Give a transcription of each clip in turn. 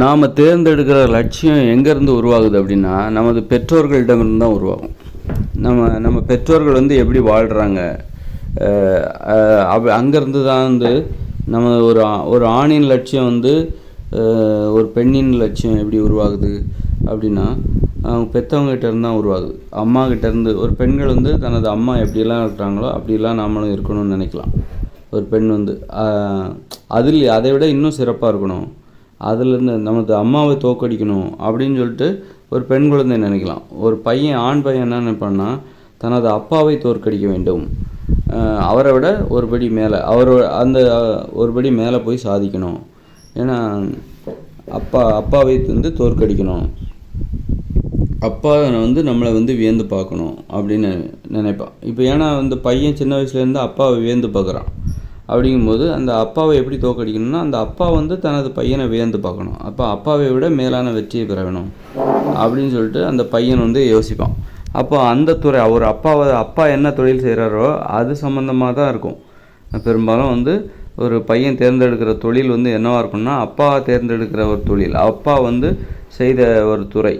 நாம் தேர்ந்தெடுக்கிற லட்சியம் எங்கேருந்து உருவாகுது அப்படின்னா நமது பெற்றோர்களிடமிருந்து தான் உருவாகும். நம்ம நம்ம பெற்றோர்கள் வந்து எப்படி வாழ்கிறாங்க அப் அங்கேருந்து தான் வந்து நம்ம ஒரு ஒரு ஆணின் லட்சியம் வந்து ஒரு பெண்ணின் லட்சியம் எப்படி உருவாகுது அப்படின்னா அவங்க பெற்றவங்ககிட்ட இருந்து தான் உருவாகுது. அம்மா கிட்டேருந்து ஒரு பெண்கள் வந்து தனது அம்மா எப்படிலாம் இருக்கிறாங்களோ அப்படிலாம் நாமளும் இருக்கணும்னு நினைக்கலாம். ஒரு பெண் வந்து அதில் அதை விட இன்னும் சிறப்பாக இருக்கணும். அதுலேருந்து நமது அம்மாவை தோக்கடிக்கணும் அப்படின்னு சொல்லிட்டு ஒரு பெண் குழந்தை நினைக்கலாம். ஒரு பையன் ஆண் பையன் என்ன நினைப்பான்னா தனது அப்பாவை தோற்கடிக்க வேண்டும். அவரை விட ஒரு படி மேலே அவர் அந்த ஒரு படி மேலே போய் சாதிக்கணும். ஏன்னா அப்பா அப்பாவை வந்து தோற்கடிக்கணும். அப்பா வந்து நம்மளை வந்து வியந்து பார்க்கணும் அப்படின்னு நினைப்பான் இப்போ ஏன்னா அந்த பையன் சின்ன வயசுலேருந்து அப்பாவை வியந்து பார்க்குறான். அப்படிங்கும்போது அந்த அப்பாவை எப்படி தோக்கடிக்கணும்னா அந்த அப்பா வந்து தனது பையனை வியந்து பார்க்கணும். அப்போ அப்பாவை விட மேலான வெற்றியை பெற வேணும். அப்படின்னு சொல்லிட்டு அந்த பையன் வந்து யோசிப்பான். அப்போ அந்த துறை அவர் அப்பாவை அப்பா என்ன தொழில் செய்கிறாரோ அது சம்மந்தமாக தான் இருக்கும். பெரும்பாலும் வந்து ஒரு பையன் தேர்ந்தெடுக்கிற தொழில் வந்து என்னவாக இருக்கும்னா அப்பா தேர்ந்தெடுக்கிற ஒரு தொழில். அப்பா வந்து செய்த ஒரு துறை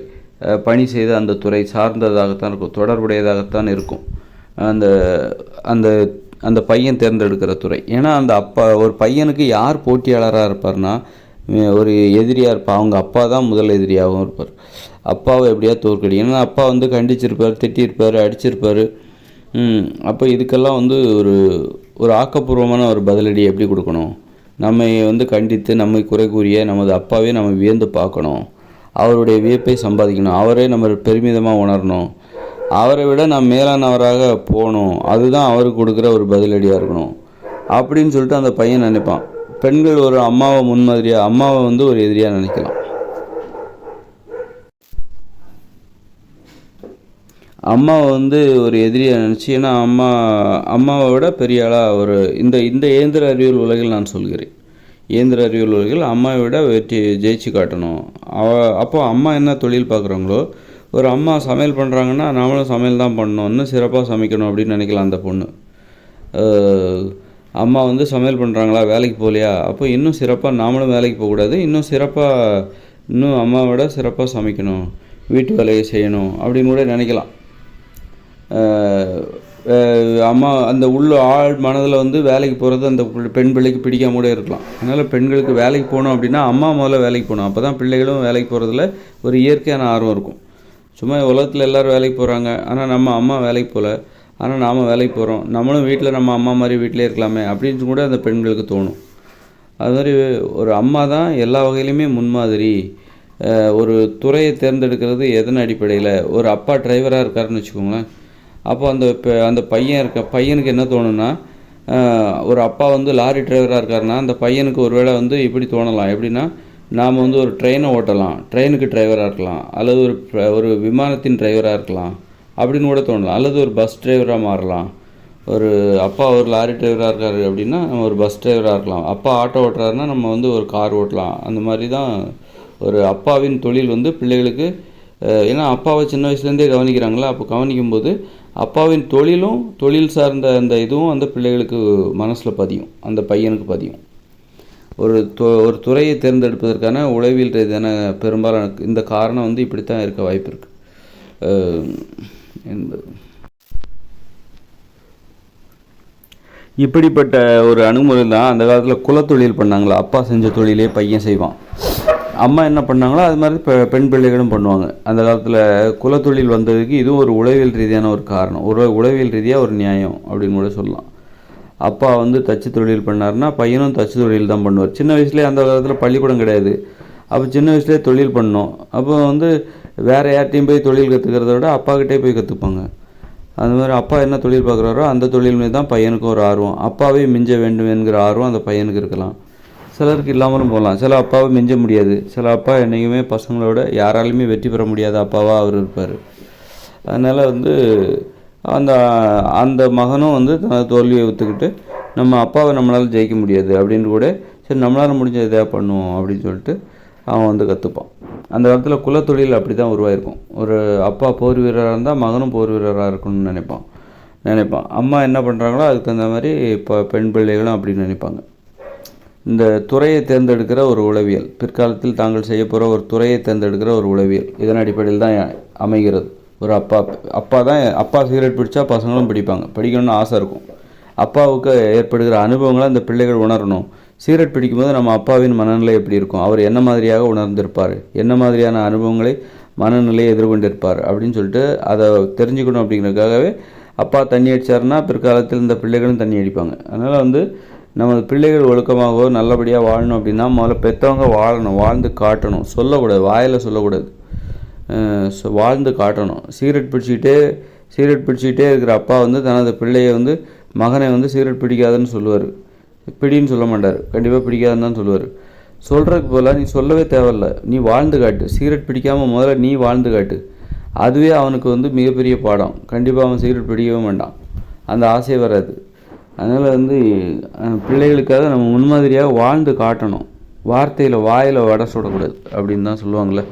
பணி செய்த அந்த துறை சார்ந்ததாகத்தான் இருக்கும் தொடர்புடையதாகத்தான் இருக்கும். அந்த அந்த அந்த பையன் தேர்ந்தெடுக்கிற துறை. ஏன்னா அந்த அப்பா ஒரு பையனுக்கு யார் போட்டியாளராக இருப்பார்னா ஒரு எதிரியாக இருப்பார் அவங்க அப்பா தான் முதல் எதிரியாகவும் இருப்பார். அப்பாவை எப்படியா தோற்கடி ஏன்னா அப்பா வந்து கண்டிச்சிருப்பார் திட்டியிருப்பார் அடிச்சிருப்பார். அப்போ இதுக்கெல்லாம் வந்து ஒரு ஒரு ஆக்கப்பூர்வமான ஒரு பதிலடி எப்படி கொடுக்கணும்? நம்மை வந்து கண்டித்து நம்மை குறை கூறிய நமது அப்பாவே நம்ம வியந்து பார்க்கணும். அவருடைய வியப்பை சம்பாதிக்கணும். அவரே நம்ம பெருமிதமாக உணரணும். அவரை விட நான் மேலானவராக போகணும். அதுதான் அவருக்கு கொடுக்குற ஒரு பதிலடியாக இருக்கணும். அப்படின்னு சொல்லிட்டு அந்த பையன் நினைப்பான். பெண்கள் ஒரு அம்மாவை முன்மாதிரியாக அம்மாவை வந்து ஒரு எதிரியாக நினைக்கலாம். அம்மாவை வந்து ஒரு எதிரியாக நினச்சி ஏன்னா அம்மா அம்மாவை விட பெரிய ஆளாக ஒரு இந்த இந்த இயந்திர அறிவியல் உலகில் நான் சொல்கிறேன். இயந்திர அறிவியல் உலகில் அம்மாவை விட வெற்றி ஜெயிச்சு காட்டணும். அவ அப்போ அம்மா என்ன தொழில் பார்க்குறாங்களோ ஒரு அம்மா சமையல் பண்ணுறாங்கன்னா நாமளும் சமையல் தான் பண்ணணும். இன்னும் சிறப்பாக சமைக்கணும் அப்படின்னு நினைக்கலாம் அந்த பொண்ணு. அம்மா வந்து சமையல் பண்ணுறாங்களா வேலைக்கு போகலையா? அப்போ இன்னும் சிறப்பாக நாமளும் வேலைக்கு போகக்கூடாது இன்னும் சிறப்பாக இன்னும் அம்மாவோட சிறப்பாக சமைக்கணும். வீட்டு வேலையை செய்யணும் அப்படின்னு கூட நினைக்கலாம். அம்மா அந்த உள்ள ஆள் மனதில் வந்து வேலைக்கு போகிறது அந்த பிள்ளை- பெண் பிள்ளைக்கு பிடிக்காம கூட இருக்கலாம். அதனால் பெண்களுக்கு வேலைக்கு போகணும் அப்படின்னா அம்மா முதல்ல வேலைக்கு போகணும். அப்போ தான் பிள்ளைகளும் வேலைக்கு போகிறதுல ஒரு இயற்கையான ஆர்வம் இருக்கும். சும்மா உலகத்தில் எல்லோரும் வேலைக்கு போகிறாங்க ஆனால் நம்ம அம்மா வேலைக்கு போகல ஆனால் நாம் வேலைக்கு போகிறோம் நம்மளும் வீட்டில் நம்ம அம்மா மாதிரி வீட்டிலே இருக்கலாமே அப்படின்னு கூட அந்த பெண்களுக்கு தோணும். அது மாதிரி ஒரு அம்மா தான் எல்லா வகையிலையுமே முன்மாதிரி. ஒரு துறையை தேர்ந்தெடுக்கிறது எதன் அடிப்படையில்? ஒரு அப்பா டிரைவராக இருக்காருன்னு வச்சுக்கோங்களேன். அப்போ அந்த அந்த பையன் இருக்க பையனுக்கு என்ன தோணுன்னா ஒரு அப்பா வந்து லாரி டிரைவராக இருக்காருன்னா அந்த பையனுக்கு ஒருவேளை வந்து இப்படி தோணலாம். எப்படின்னா நாம் வந்து ஒரு ட்ரெயினை ஓட்டலாம். ட்ரெயினுக்கு டிரைவராக இருக்கலாம். அல்லது ஒரு ஒரு விமானத்தின் டிரைவராக இருக்கலாம். அப்படின்னு கூட தோணலாம். அல்லது ஒரு பஸ் டிரைவராக மாறலாம். ஒரு அப்பா ஒரு லாரி டிரைவராக இருக்காரு அப்படின்னா நம்ம ஒரு பஸ் டிரைவராக இருக்கலாம். அப்பா ஆட்டோ ஓட்டுறாருன்னா நம்ம வந்து ஒரு கார் ஓட்டலாம். அந்த மாதிரி தான் ஒரு அப்பாவின் தொழில் வந்து பிள்ளைகளுக்கு ஏன்னா அப்பாவை சின்ன வயசுலேருந்தே கவனிக்கிறாங்களா? அப்போ கவனிக்கும்போது அப்பாவின் தொழிலும் தொழில் சார்ந்த அந்த இதுவும் அந்த பிள்ளைகளுக்கு மனசில் பதியும். அந்த பையனுக்கு பதியும். ஒரு து ஒரு துறையை தேர்ந்தெடுப்பதற்கான உளவியல் ரீதியான பெரும்பாலான இந்த காரணம் வந்து இப்படித்தான் இருக்க வாய்ப்பு இருக்குது என்பது. இப்படிப்பட்ட ஒரு அணுகுமுறை தான் அந்த காலத்தில் குலத்தொழில் பண்ணாங்களா? அப்பா செஞ்ச தொழிலே பையன் செய்வான். அம்மா என்ன பண்ணாங்களோ அது மாதிரி பெ பெண் பிள்ளைகளும் பண்ணுவாங்க. அந்த காலத்தில் குலத்தொழில் வந்ததுக்கு இதுவும் ஒரு உளவியல் ரீதியான ஒரு காரணம். ஒரு உளவியல் ரீதியாக ஒரு நியாயம் அப்படின்னு கூட சொல்லலாம். அப்பா வந்து தச்சு தொழில் பண்ணார்னா பையனும் தச்சு தொழில் தான் பண்ணுவார். சின்ன வயசுலேயே அந்த காலத்தில் பள்ளிக்கூடம் கிடையாது. அப்போ சின்ன வயசுலேயே தொழில் பண்ணோம். அப்போ வந்து வேறு யார்ட்டையும் போய் தொழில் கற்றுக்கிறத விட அப்பாக்கிட்டே போய் கற்றுப்பாங்க அந்த மாதிரி அப்பா என்ன தொழில் பார்க்குறாரோ அந்த தொழில் மீது தான் பையனுக்கும் ஒரு ஆர்வம். அப்பாவே மிஞ்ச வேண்டும் என்கிற ஆர்வம் அந்த பையனுக்கு இருக்கலாம். சிலருக்கு இல்லாமலும் போகலாம். சில அப்பாவை மிஞ்ச முடியாது. சில அப்பா என்றைக்குமே பசங்களோட யாராலையுமே வெற்றி பெற முடியாத அப்பாவாக அவர் இருப்பார். அதனால் வந்து அந்த அந்த மகனும் வந்து தனது தோல்வியை ஒத்துக்கிட்டு நம்ம அப்பாவை நம்மளால் ஜெயிக்க முடியாது அப்படின்னு கூட சரி நம்மளால் முடிஞ்ச இதாக பண்ணுவோம் அப்படின்னு சொல்லிட்டு அவன் வந்து கற்றுப்பான் அந்த காலத்தில் குலத்தொழில் அப்படி தான் உருவாயிருக்கும். ஒரு அப்பா போர் வீரராக இருந்தால் மகனும் போர் வீரராக இருக்கணும்னு நினைப்பான். நினைப்பான். அம்மா என்ன பண்ணுறாங்களோ அதுக்கு தகுந்த மாதிரி இப்போ பெண் பிள்ளைகளும் அப்படின்னு நினைப்பாங்க. இந்த துறையை தேர்ந்தெடுக்கிற ஒரு உளவியல் பிற்காலத்தில் தாங்கள் செய்ய போகிற ஒரு துறையை தேர்ந்தெடுக்கிற ஒரு உளவியல் இதன் அடிப்படையில் தான் அமைகிறது. ஒரு அப்பா அப்பா தான் அப்பா சிகரெட் பிடிச்சா பசங்களும் பிடிப்பாங்க. பிடிக்கணும்னு ஆசை இருக்கும். அப்பாவுக்கு ஏற்படுகிற அனுபவங்களை அந்த பிள்ளைகள் உணரணும். சிகரெட் பிடிக்கும்போது நம்ம அப்பாவின் மனநிலை எப்படி இருக்கும்? அவர் என்ன மாதிரியாக உணர்ந்திருப்பார்? என்ன மாதிரியான அனுபவங்களை மனநிலையை எதிர்கொண்டிருப்பார்? அப்படின்னு சொல்லிட்டு அதை தெரிஞ்சுக்கணும் அப்படிங்கிறதுக்காகவே அப்பா தண்ணி அடித்தாருன்னா பிற்காலத்தில் இந்த பிள்ளைகளும் தண்ணி அடிப்பாங்க. அதனால் வந்து நமது பிள்ளைகள் ஒழுக்கமாகவோ நல்லபடியாக வாழணும் அப்படின்னா முதல்ல பெற்றவங்க வாழணும் வாழ்ந்து காட்டணும். சொல்லக்கூடாது வாயில் சொல்லக்கூடாது. வாழ்ந்து காட்டணும். சிகரெட் பிடிச்சிக்கிட்டே சிகரெட் பிடிச்சிக்கிட்டே இருக்கிற அப்பா வந்து தனது பிள்ளையை வந்து மகனை வந்து சிகரெட் பிடிக்காதுன்னு சொல்லுவார். பிடின்னு சொல்ல மாட்டார். கண்டிப்பாக பிடிக்காதுன்னு தான் சொல்லுவார். சொல்கிறதுக்கு போல் நீ சொல்லவே தேவையில்ல. நீ வாழ்ந்து காட்டு. சிகரெட் பிடிக்காமல் முதல்ல நீ வாழ்ந்து காட்டு. அதுவே அவனுக்கு வந்து மிகப்பெரிய பாடம். கண்டிப்பாக அவன் சிகரெட் பிடிக்கவே மாட்டான். அந்த ஆசையே வராது. அதனால் வந்து பிள்ளைகளுக்காக நம்ம முன்மாதிரியாக வாழ்ந்து காட்டணும். வார்த்தையில் வாயில் வடை சுடக்கூடாது அப்படின்னு தான் சொல்லுவாங்களே.